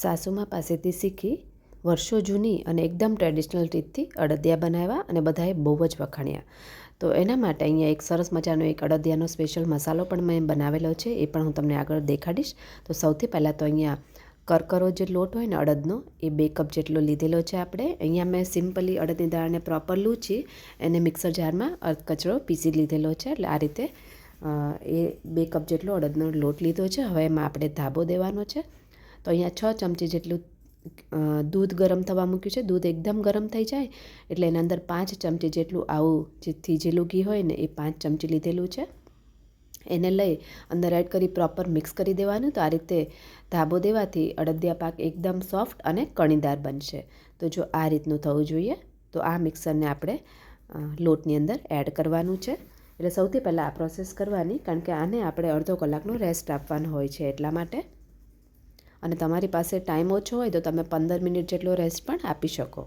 સાસુમા પાસેથી શીખી વર્ષો જૂની અને એકદમ ટ્રેડિશનલ રીતથી અડદિયા બનાવ્યા અને બધાએ બહુ જ વખાણ્યા. તો એના માટે અહીંયા એક સરસ મજાનો એક અડદિયાનો સ્પેશિયલ મસાલો પણ મેં બનાવેલો છે, એ પણ હું તમને આગળ દેખાડીશ. તો સૌથી પહેલાં તો અહીંયા કરકરો જે લોટ હોય ને અડદનો, એ બે કપ જેટલો લીધેલો છે આપણે. અહીંયા મેં સિમ્પલી અડદની દાળને પ્રોપર લૂછી, એને મિક્સર જારમાં કચરો પીસી લીધેલો છે. એટલે આ રીતે એ બે કપ જેટલો અડદનો લોટ લીધો છે. હવે એમાં આપણે ધાબો દેવાનો છે. તો અહીંયા છ ચમચી જેટલું દૂધ ગરમ થવા મૂક્યું છે. દૂધ એકદમ ગરમ થઈ જાય એટલે એના અંદર પાંચ ચમચી જેટલું આવું જે થીજેલું ઘી હોય ને એ પાંચ ચમચી લીધેલું છે. એને લઈ અંદર એડ કરી પ્રોપર મિક્સ કરી દેવાનું. તો આ રીતે ધાબો દેવાથી અડદિયા પાક એકદમ સોફ્ટ અને કણીદાર બનશે. તો જો આ રીતનું થવું જોઈએ, તો આ મિક્સરને આપણે લોટની અંદર એડ કરવાનું છે. એટલે સૌથી પહેલાં આ પ્રોસેસ કરવાની, કારણ કે આને આપણે અડધો કલાકનો રેસ્ટ આપવાનો હોય છે એટલા માટે. અને તમારી પાસે ટાઈમ ઓછો હોય તો તમે પંદર મિનિટ જેટલો રેસ્ટ પણ આપી શકો.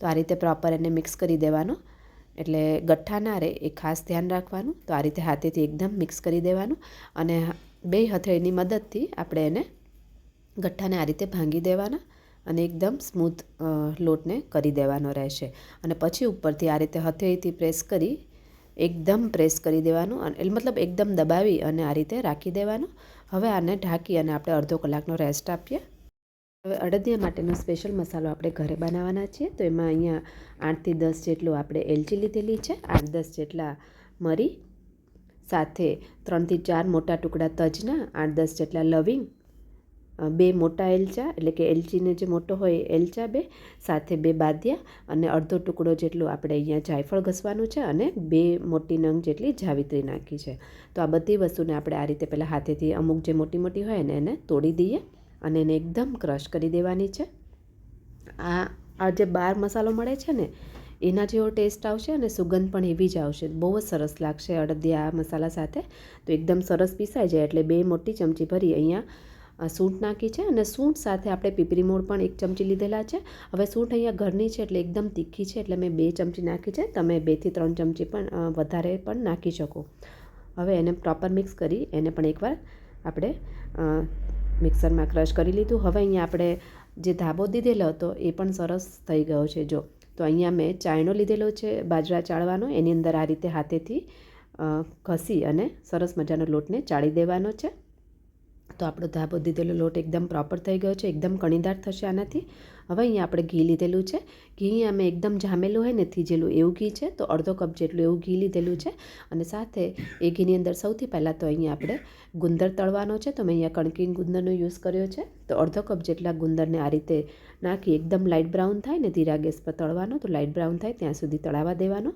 તો આ રીતે પ્રોપર એને મિક્સ કરી દેવાનો. એટલે ગઠ્ઠા ના રહે, એ ખાસ ધ્યાન રાખવાનું. તો આ રીતે હાથેથી એકદમ મિક્સ કરી દેવાનું. અને બે હથેળીની મદદથી આપણે એને ગઠ્ઠાને આ રીતે ભાંગી દેવાના અને એકદમ સ્મૂથ લોટને કરી દેવાનો રહેશે. અને પછી ઉપરથી આ રીતે હથેળીથી પ્રેસ કરી, એકદમ પ્રેસ કરી દેવાનું એટલે મતલબ એકદમ દબાવી અને આ રીતે રાખી દેવાનું. હવે આને ઢાંકી અને આપણે અડધો કલાકનો રેસ્ટ આપીએ. હવે અડદિયા માટેનો સ્પેશિયલ મસાલો આપણે ઘરે બનાવવાના છીએ. તો એમાં અહીંયા આઠથી દસ જેટલું આપણે એલચી લીધેલી છે. આઠ દસ જેટલા મરી, સાથે ત્રણથી ચાર મોટા ટુકડા તજના, આઠ દસ જેટલા લવિંગ બે મોટા એલચા, એટલે કે એલચીને જે મોટો હોય એલચા બે, સાથે બે બાદિયા અને અડધો ટુકડો જેટલું આપણે અહીંયા જાયફળ ઘસવાનું છે અને બે મોટી નંગ જેટલી જાવિત્રી નાખી છે. તો આ બધી વસ્તુને આપણે આ રીતે પહેલાં હાથેથી અમુક જે મોટી મોટી હોય ને એને તોડી દઈએ અને એને એકદમ ક્રશ કરી દેવાની છે. આ આ જે બાર મસાલો મળે છે ને, એના જેવો ટેસ્ટ આવશે અને સુગંધ પણ એવી જ આવશે. બહુ જ સરસ લાગશે અડદિયા મસાલા સાથે. તો એકદમ સરસ પીસાઈ જાય એટલે બે મોટી ચમચી ભરી અહીંયા સૂંઠ નાખી છે અને સૂંઠ સાથે આપણે પીપરી મૂળ પણ એક ચમચી લીધેલા છે. હવે સૂંઠ અહીંયા ઘરની છે એટલે એકદમ તીખી છે એટલે મેં બે ચમચી નાખી છે. તમે બેથી ત્રણ ચમચી પણ વધારે પણ નાખી શકો. હવે એને પ્રોપર મિક્સ કરી એને પણ એકવાર આપણે મિક્સરમાં ક્રશ કરી લીધું. હવે અહીંયા આપણે જે ધાબો દીધેલો હતો એ પણ સરસ થઈ ગયો છે. જો, તો અહીંયા મેં ચાયણો લીધેલો છે બાજરા ચાળવાનો. એની અંદર આ રીતે હાથેથી ઘસી અને સરસ મજાનો લોટને ચાળી દેવાનો છે. તો આપણો ધાબો દીધેલો લોટ એકદમ પ્રોપર થઈ ગયો છે, એકદમ કણીદાર થશે આનાથી. હવે અહીંયા આપણે ઘી લીધેલું છે. ઘી અમે એકદમ જામેલું હોય ને, થીજેલું એવું ઘી છે, તો અડધો કપ જેટલું એવું ઘી લીધેલું છે. અને સાથે એ ઘીની અંદર સૌથી પહેલાં તો અહીંયા આપણે ગુંદર તળવાનો છે, તો મેં અહીંયા કણકી ગુંદરનો યુઝ કર્યો છે. તો અડધો કપ જેટલા ગુંદરને આ રીતે નાખી એકદમ લાઇટ બ્રાઉન થાય ને, ધીરા ગેસ પર તળવાનો, તો લાઇટ બ્રાઉન થાય ત્યાં સુધી તળાવા દેવાનો.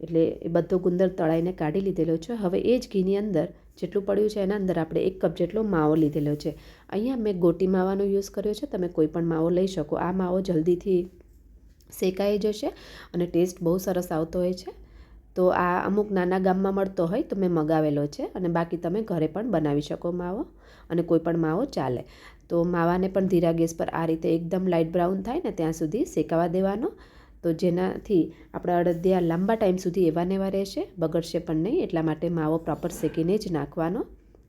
એટલે એ બધો ગુંદર તળાઈને કાઢી લીધેલો છે. હવે એ જ ઘીની અંદર જેટલું પડ્યું છે એના અંદર આપણે એક કપ જેટલો માવો લીધેલો છે. અહીંયા મેં ગોટી માવાનો યુઝ કર્યો છે. તમે કોઈ પણ માવો લઈ શકો. આ માવો જલ્દીથી શેકાઈ જશે અને ટેસ્ટ બહુ સરસ આવતો હોય છે. તો આ અમુક નાના ગામમાં મળતો હોય તો મેં મગાવેલો છે અને બાકી તમે ઘરે પણ બનાવી શકો માવો અને કોઈ પણ માવો ચાલે. તો માવાને પણ ધીરા ગેસ પર આ રીતે એકદમ લાઇટ બ્રાઉન થાય ને ત્યાં સુધી શેકાવા દેવાનો. તો જેનાથી આપણા અડદિયા લાંબા ટાઈમ સુધી એવા ને એવા રહેશે, બગડશે પણ નહીં, એટલા માટે માવો પ્રોપર શેકીને જ નાખવાનો.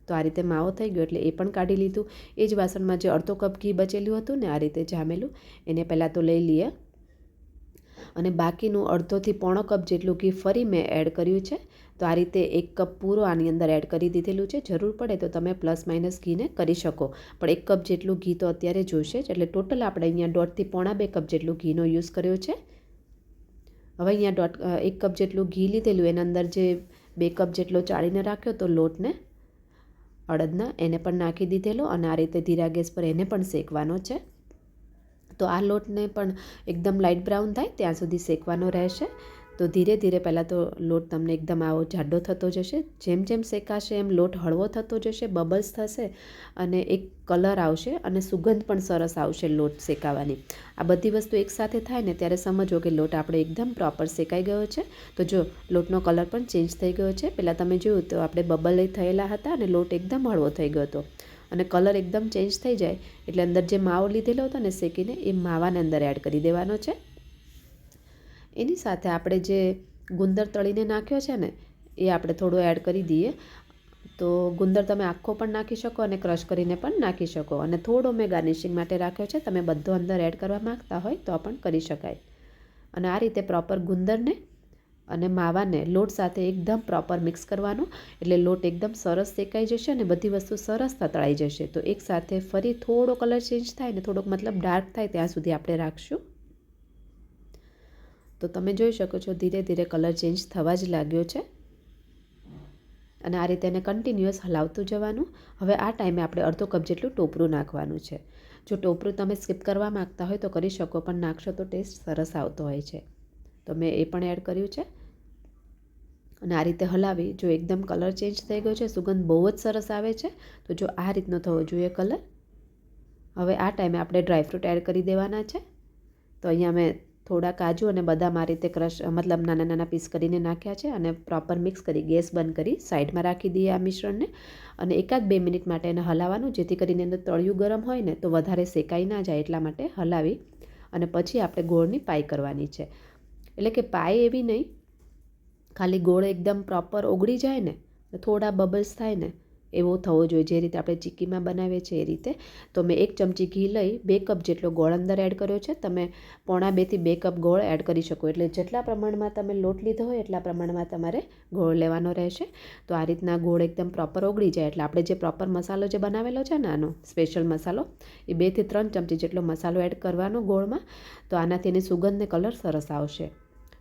તો આ રીતે માવો થઈ ગયો એટલે એ પણ કાઢી લીધું. એ જ વાસણમાં જે અડધો કપ ઘી બચેલું હતું ને, આ રીતે જામેલું, એને પહેલાં તો લઈ લઈએ. અને બાકીનું અડધોથી પોણો કપ જેટલું ઘી ફરી મેં એડ કર્યું છે. તો આ રીતે એક કપ પૂરો આની અંદર એડ કરી દીધેલું છે. જરૂર પડે તો તમે પ્લસ માઇનસ ઘીને કરી શકો. પણ એક કપ જેટલું ઘી તો અત્યારે જોશે જ. એટલે ટોટલ આપણે અહીંયા દોઢથી પોણા બે કપ જેટલું ઘીનો યુઝ કર્યો છે. હવે અહીંયા દોઢ એક કપ જેટલું ઘી લીધેલું, એના અંદર જે બે કપ જેટલો ચાળીને રાખ્યો તો લોટને, અડદના, એને પણ નાખી દીધેલો અને આ રીતે ધીરા ગેસ પર એને પણ શેકવાનો છે. તો આ લોટને પણ એકદમ લાઇટ બ્રાઉન થાય, ત્યાં સુધી શેકવાનો રહેશે. તો ધીરે ધીરે પહેલાં તો લોટ તમને એકદમ આવો જાડો થતો જશે. જેમ જેમ શેકાશે એમ લોટ હળવો થતો જશે, બબલ્સ થશે અને એક કલર આવશે અને સુગંધ પણ સરસ આવશે લોટ શેકાવાની. આ બધી વસ્તુ એકસાથે થાય ને ત્યારે સમજો કે લોટ આપણે એકદમ પ્રોપર શેકાઈ ગયો છે. તો જો લોટનો કલર પણ ચેન્જ થઈ ગયો છે. પહેલાં તમે જોયું તો આપણે બબલ થયેલા હતા અને લોટ એકદમ હળવો થઈ ગયો હતો. અને કલર એકદમ ચેન્જ થઈ જાય એટલે અંદર જે માવો લીધેલો હતો ને શેકીને એ માવાને અંદર એડ કરી દેવાનો છે. એની સાથે આપણે જે ગુંદર તળીને નાખ્યો છે ને, એ આપણે થોડો એડ કરી દઈએ. તો ગુંદર તમે આખો પણ નાખી શકો અને ક્રશ કરીને પણ નાખી શકો. અને થોડો મેં ગાર્નિશિંગ માટે રાખ્યો છે, તમે બધો અંદર એડ કરવા માગતા હોય તો પણ કરી શકાય. અને આ રીતે પ્રોપર ગુંદરને અને માવાને લોટ સાથે એકદમ પ્રોપર મિક્સ કરવાનો, એટલે લોટ એકદમ સરસ શેકાઈ જશે અને બધી વસ્તુ સરસ તતળાઈ જશે. તો એકસાથે ફરી થોડો કલર ચેન્જ થાય ને થોડોક મતલબ ડાર્ક થાય ત્યાં સુધી આપણે રાખશું. તો તમે જોઈ શકો છો, ધીરે ધીરે કલર ચેન્જ થવા જ લાગ્યો છે. અને આ રીતે એને કન્ટિન્યુઅસ હલાવતું જવાનું. હવે આ ટાઈમે આપણે અડધો કપ જેટલું ટોપરું નાખવાનું છે. જો ટોપરું તમે સ્કીપ કરવા માગતા હોય તો કરી શકો, પણ નાખશો તો ટેસ્ટ સરસ આવતો હોય છે. તો મેં એ પણ એડ કર્યું છે. અને આ રીતે હલાવી, જો એકદમ કલર ચેન્જ થઈ ગયો છે, સુગંધ બહુ જ સરસ આવે છે, તો જો આ રીતનો થવો જોઈએ કલર હવે આ ટાઈમે આપણે ડ્રાયફ્રૂટ એડ કરી દેવાના છે. તો અહીંયા મેં થોડા કાજુ અને બદામ આ રીતે ક્રશ, મતલબ નાના નાના પીસ કરીને નાખ્યા છે અને પ્રોપર મિક્સ કરી, ગેસ બંધ કરી, સાઈડમાં રાખી દઈએ આ મિશ્રણને. અને એકાદ બે મિનિટ માટે એને હલાવવાનું, જેથી કરીને અંદર તળિયું ગરમ હોય ને તો વધારે શેકાઈ ના જાય એટલા માટે હલાવી અને પછી આપણે ગોળની પાઈ કરવાની છે. એટલે કે પાઈ એવી નહીં, ખાલી ગોળ એકદમ પ્રોપર ઓગળી જાય ને થોડા બબલ્સ થાય ને એવો થવો જોઈએ. જે રીતે આપણે ચીક્કીમાં બનાવીએ છીએ એ રીતે. તો મેં એક ચમચી ઘી લઈ બે કપ જેટલો ગોળ અંદર એડ કર્યો છે. તમે પોણા બેથી બે કપ ગોળ એડ કરી શકો. એટલે જેટલા પ્રમાણમાં તમે લોટ લીધો હોય એટલા પ્રમાણમાં તમારે ગોળ લેવાનો રહેશે. તો આ રીતના ગોળ એકદમ પ્રોપર ઓગળી જાય. એટલે આપણે જે પ્રોપર મસાલો જે બનાવેલો છે ને આનો સ્પેશિયલ મસાલો, એ બેથી ત્રણ ચમચી જેટલો મસાલો એડ કરવાનો ગોળમાં. તો આનાથી એની સુગંધને કલર સરસ આવશે.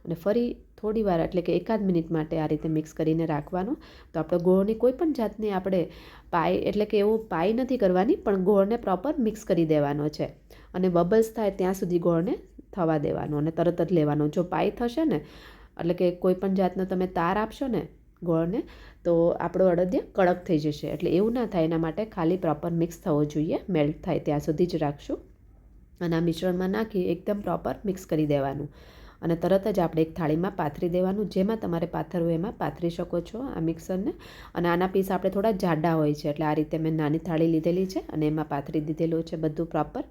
અને ફરી થોડી વાર, એટલે કે એકાદ મિનિટ માટે આ રીતે મિક્સ કરીને રાખવાનું. તો આપણે ગોળની કોઈ પણ જાતની આપણે પાઈ, એટલે કે એવું પાઈ નથી કરવાની, પણ ગોળને પ્રોપર મિક્સ કરી દેવાનો છે. અને બબલ્સ થાય ત્યાં સુધી ગોળને થવા દેવાનો અને તરત જ લેવાનો. જો પાઈ થશે ને, એટલે કે કોઈ પણ જાતનો તમે તાર આપશો ને ગોળને, તો આપણો અડદિયા કડક થઈ જશે. એટલે એવું ના થાય, એના માટે ખાલી પ્રોપર મિક્સ થવો જોઈએ. મેલ્ટ થાય ત્યાં સુધી જ રાખશું. અને આ મિશ્રણમાં નાખી એકદમ પ્રોપર મિક્સ કરી દેવાનું. અને તરત જ આપણે એક થાળીમાં પાથરી દેવાનું, જેમાં તમારે પાથરવું એમાં પાથરી શકો છો આ મિક્સરને. અને આના પીસ આપણે થોડા જાડા હોય છે, એટલે આ રીતે મેં નાની થાળી લીધેલી છે અને એમાં પાથરી દીધેલું છે બધું પ્રોપર.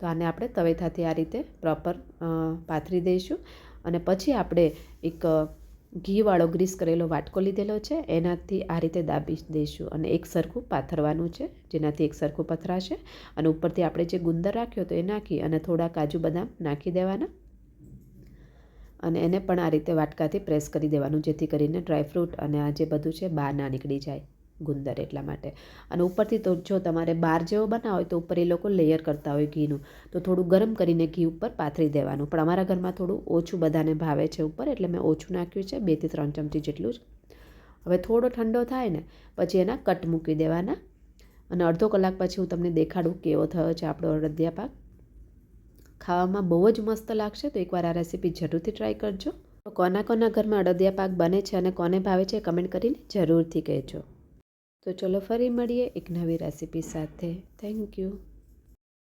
તો આને આપણે તવેથાથી આ રીતે પ્રોપર પાથરી દઈશું. અને પછી આપણે એક ઘીવાળો ગ્રીસ કરેલો વાટકો લીધેલો છે, એનાથી આ રીતે દાબી દઈશું. અને એક સરખું પાથરવાનું છે, જેનાથી એક સરખું પથરાશે. અને ઉપરથી આપણે જે ગુંદર રાખ્યો તો એ નાખી અને થોડા કાજુ બદામ નાખી દેવાના. અને એને પણ આ રીતે વાટકાથી પ્રેસ કરી દેવાનું, જેથી કરીને ડ્રાયફ્રૂટ અને આ જે બધું છે બહાર ના નીકળી જાય ગુંદર એટલા માટે. અને ઉપરથી તો જો તમારે બાર જેવો બનાવો હોય તો ઉપર એ લોકો લેયર કરતા હોય ઘીનું. તો થોડું ગરમ કરીને ઘી ઉપર પાથરી દેવાનું. પણ અમારા ઘરમાં થોડું ઓછું બધાને ભાવે છે ઉપર, એટલે મેં ઓછું નાખ્યું છે બેથી ત્રણ ચમચી જેટલું જ. હવે થોડો ઠંડો થાય ને, પછી એના કટ મૂકી દેવાના. અને અડધો કલાક પછી હું તમને દેખાડું કેવો થયો છે આપણો અડદિયા પાક ખાવામાં બહુ જ મસ્ત લાગશે, તો એકવાર આ રેસીપી જરૂરથી ટ્રાય કરજો. કોના કોના ઘરમાં અડદિયા પાક બને છે અને કોને ભાવે છે કમેન્ટ કરીને જરૂરથી કહેજો. તો ચલો ફરી મળીએ એક નવી રેસીપી સાથે. Thank you